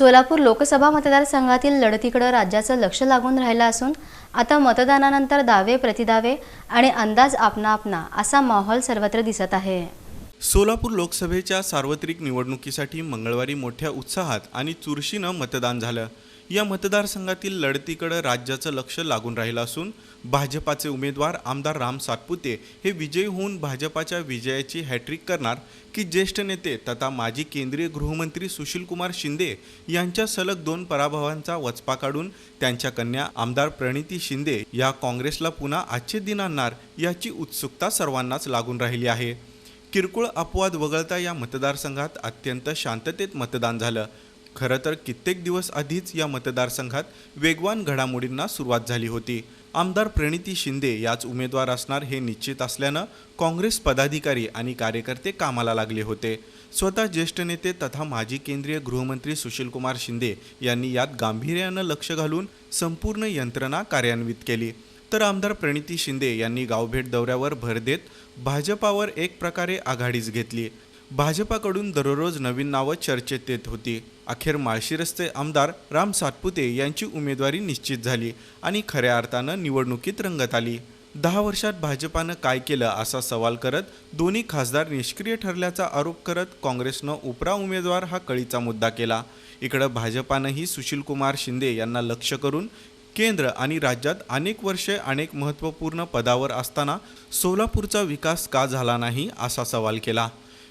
सोलापूर लोकसभा मतदारसंघातील लढतीकडं राज्याचं लक्ष लागून राहिलं असून आता मतदानानंतर दावे प्रतिदावे आणि अंदाज आपना आपना असा माहोल सर्वत्र दिसत आहे. सोलापूर लोकसभेच्या सार्वत्रिक निवडणुकीसाठी मंगळवारी मोठ्या उत्साहात आणि चुरशीनं मतदान झालं. या मतदारसंघातील लढतीकडे राज्याचं लक्ष लागून राहिलं असून भाजपाचे उमेदवार आमदार राम सातपुते हे विजयी होऊन भाजपाच्या विजयाची हॅट्रिक करणार की ज्येष्ठ नेते तथा माजी केंद्रीय गृहमंत्री सुशीलकुमार शिंदे यांच्या सलग दोन पराभवांचा वचपा काढून त्यांच्या कन्या आमदार प्रणिती शिंदे या काँग्रेसला पुन्हा आजचे दिन आणणार याची उत्सुकता सर्वांनाच लागून राहिली आहे. किरकोळ अपवाद वगळता या मतदारसंघात अत्यंत शांततेत मतदान झालं. खरं तर कित्येक दिवस आधीच या मतदारसंघात वेगवान घडामोडींना सुरुवात झाली होती. आमदार प्रणिती शिंदे याच उमेदवार असणार हे निश्चित असल्यानं काँग्रेस पदाधिकारी आणि कार्यकर्ते कामाला लागले होते. स्वतः ज्येष्ठ नेते तथा माजी केंद्रीय गृहमंत्री सुशीलकुमार शिंदे यांनी यात गांभीर्यानं लक्ष घालून संपूर्ण यंत्रणा कार्यान्वित केली. तर आमदार प्रणिती शिंदे यांनी गावभेट दौऱ्यावर भर देत भाजपावर एक प्रकारे आघाडीच घेतली. भाजपाकडून दररोज नवीन नावं चर्चेत येत होती. अखेर माळशिरसचे आमदार राम सातपुते यांची उमेदवारी निश्चित झाली आणि खऱ्या अर्थानं निवडणुकीत रंगत आली. दहा वर्षात भाजपानं काय केलं असा सवाल करत दोन्ही खासदार निष्क्रिय ठरल्याचा आरोप करत काँग्रेसनं उपरा उमेदवार हा कळीचा मुद्दा केला. इकडं भाजपानंही सुशीलकुमार शिंदे यांना लक्ष करून केंद्र आणि राज्यात अनेक वर्षे अनेक महत्त्वपूर्ण पदावर असताना सोलापूरचा विकास का झाला नाही असा सवाल केला.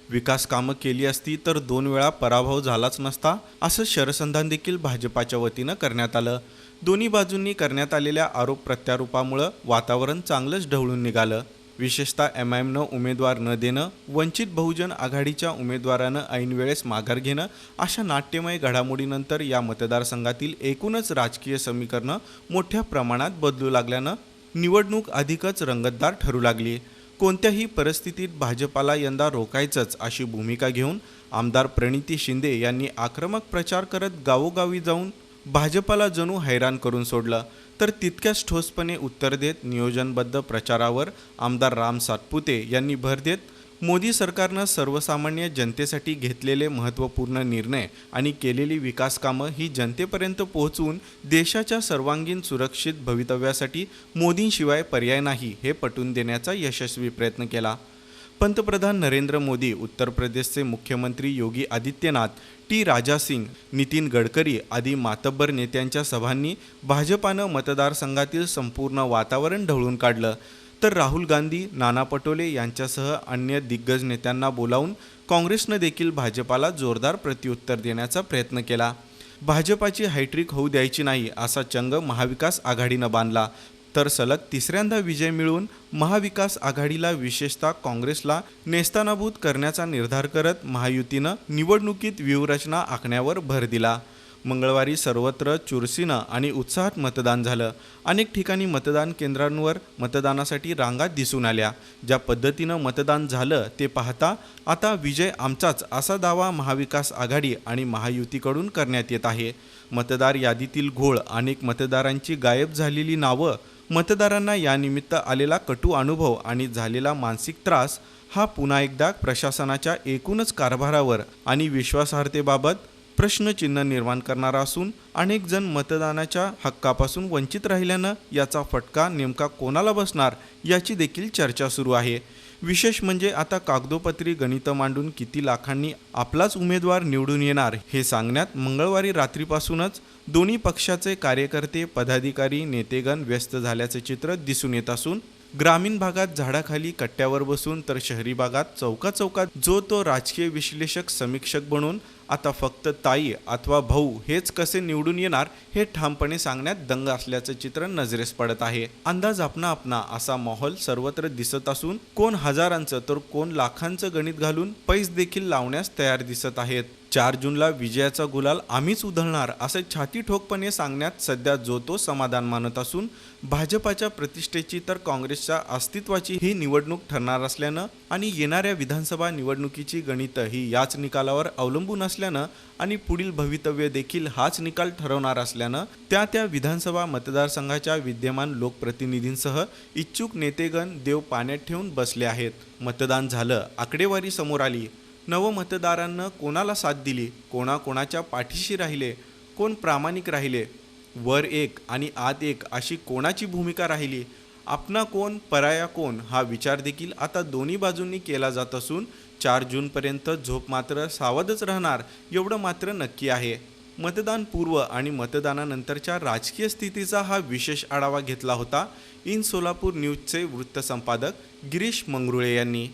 विकास कामं केली असती तर दोन वेळा पराभव झालाच नसता असं शरसंधान देखील भाजपाच्या वतीनं करण्यात आलं. दोन्ही बाजूंनी करण्यात आलेल्या आरोप प्रत्यारोपामुळं वातावरण चांगलंच ढवळून निघालं. विशेषतः एम आय एमनं उमेदवार न देणं वंचित बहुजन आघाडीच्या उमेदवारानं ऐनवेळेस माघार घेणं अशा नाट्यमय घडामोडीनंतर या मतदारसंघातील एकूणच राजकीय समीकरणं मोठ्या प्रमाणात बदलू लागल्यानं निवडणूक अधिकच रंगतदार ठरू लागली. कोणत्याही परिस्थितीत भाजपाला यंदा रोखायचंच अशी भूमिका घेऊन आमदार प्रणिती शिंदे यांनी आक्रमक प्रचार करत गावोगावी जाऊन भाजपाला जणू हैराण करून सोडलं. तर तितक्याच ठोसपणे उत्तर देत नियोजनबद्ध प्रचारावर आमदार राम सातपुते यांनी भर देत मोदी सरकारनं सर्वसामान्य जनतेसाठी घेतलेले महत्त्वपूर्ण निर्णय आणि केलेली विकासकामं ही जनतेपर्यंत पोहोचवून देशाच्या सर्वांगीण सुरक्षित भवितव्यासाठी मोदींशिवाय पर्याय नाही हे पटवून देण्याचा यशस्वी प्रयत्न केला. पंतप्रधान नरेंद्र मोदी उत्तर प्रदेशचे मुख्यमंत्री योगी आदित्यनाथ टी राजा सिंग नितीन गडकरी आदी मातब्बर नेत्यांच्या सभांनी भाजपानं मतदारसंघातील संपूर्ण वातावरण ढवळून काढलं. तर राहुल गांधी नाना पटोले यांच्यासह अन्य दिग्गज नेत्यांना बोलावून काँग्रेसनं देखील भाजपाला जोरदार प्रत्युत्तर देण्याचा प्रयत्न केला. भाजपाची हायट्रिक होऊ द्यायची नाही असा चंग महाविकास आघाडीनं बांधला. तर सलग तिसऱ्यांदा विजय मिळवून महाविकास आघाडीला विशेषतः काँग्रेसला नेस्तानाभूत करण्याचा निर्धार करत महायुतीनं निवडणुकीत व्यूहरचना आखण्यावर भर दिला. मंगळवारी सर्वत्र चुरसीनं आणि उत्साहात मतदान झालं. अनेक ठिकाणी मतदान केंद्रांवर मतदानासाठी रांगा दिसून आल्या. ज्या पद्धतीनं मतदान झालं ते पाहता आता विजय आमचाच असा दावा महाविकास आघाडी आणि महायुतीकडून करण्यात येत आहे. मतदार यादीतील घोळ अनेक मतदारांची गायब झालेली नावं मतदारांना यानिमित्त आलेला कटू अनुभव आणि झालेला मानसिक त्रास हा पुन्हा एकदा प्रशासनाच्या एकूणच कारभारावर आणि विश्वासार्हतेबाबत प्रश्नचिन्ह निर्माण करणारा असून अनेक जण मतदानाच्या हक्कापासून वंचित राहिल्यानं याचा फटका नेमका कोणाला बसणार याची देखील चर्चा सुरू आहे. विशेष म्हणजे आता कागदोपत्री गणितं मांडून किती लाखांनी आपलाच उमेदवार निवडून येणार हे सांगण्यात मंगळवारी रात्रीपासूनच दोन्ही पक्षाचे कार्यकर्ते पदाधिकारी नेतेगण व्यस्त झाल्याचे चित्र दिसून येत असून ग्रामीण भागात झाडाखाली कट्ट्यावर बसून तर शहरी भागात चौका चौकात जो तो राजकीय विश्लेषक समीक्षक बनून आता फक्त ताई अथवा भाऊ हेच कसे निवडून येणार हे ठामपणे सांगण्यात दंग असल्याचं चित्र नजरेस पडत आहे. अंदाज आपणा आपणा असा माहोल सर्वत्र दिसत असून कोण हजारांचं तर कोण लाखांचं गणित घालून पैस देखील लावण्यास तयार दिसत आहेत. चार जूनला विजयाचा गुलाल आम्हीच उधळणार असे छाती ठोकपणे सांगण्यात सध्या जो तो समाधान मानत असून भाजपाच्या प्रतिष्ठेची तर काँग्रेसच्या अस्तित्वाची ही निवडणूक ठरणार असल्यानं आणि येणाऱ्या विधानसभा निवडणुकीची गणितं ही याच निकालावर अवलंबून असल्यानं आणि पुढील भवितव्य देखील हाच निकाल ठरवणार असल्यानं त्या त्या विधानसभा मतदारसंघाच्या विद्यमान लोकप्रतिनिधींसह इच्छुक नेतेगण देव पाण्यात ठेवून बसले आहेत. मतदान झालं आकडेवारी समोर आली. नवमतदारांना कोणाला साथ दिली? कोणाकोणाच्या पाठीशी राहिले? कोण प्रामाणिक राहिले? वर एक आणि आत एक अशी कोणाची भूमिका राहिली? आपणा कोण पराया कोण? हा विचार देखील आता दोन्ही बाजूंनी केला जात असून चार जूनपर्यंत झोप मात्र सावधच राहणार एवढं मात्र नक्की आहे. मतदान पूर्व आणि मतदानानंतरच्या राजकीय स्थितीचा हा विशेष आढावा घेतला होता. इन सोलापूर न्यूजचे वृत्तसंपादक गिरीश मंगरुळे यांनी.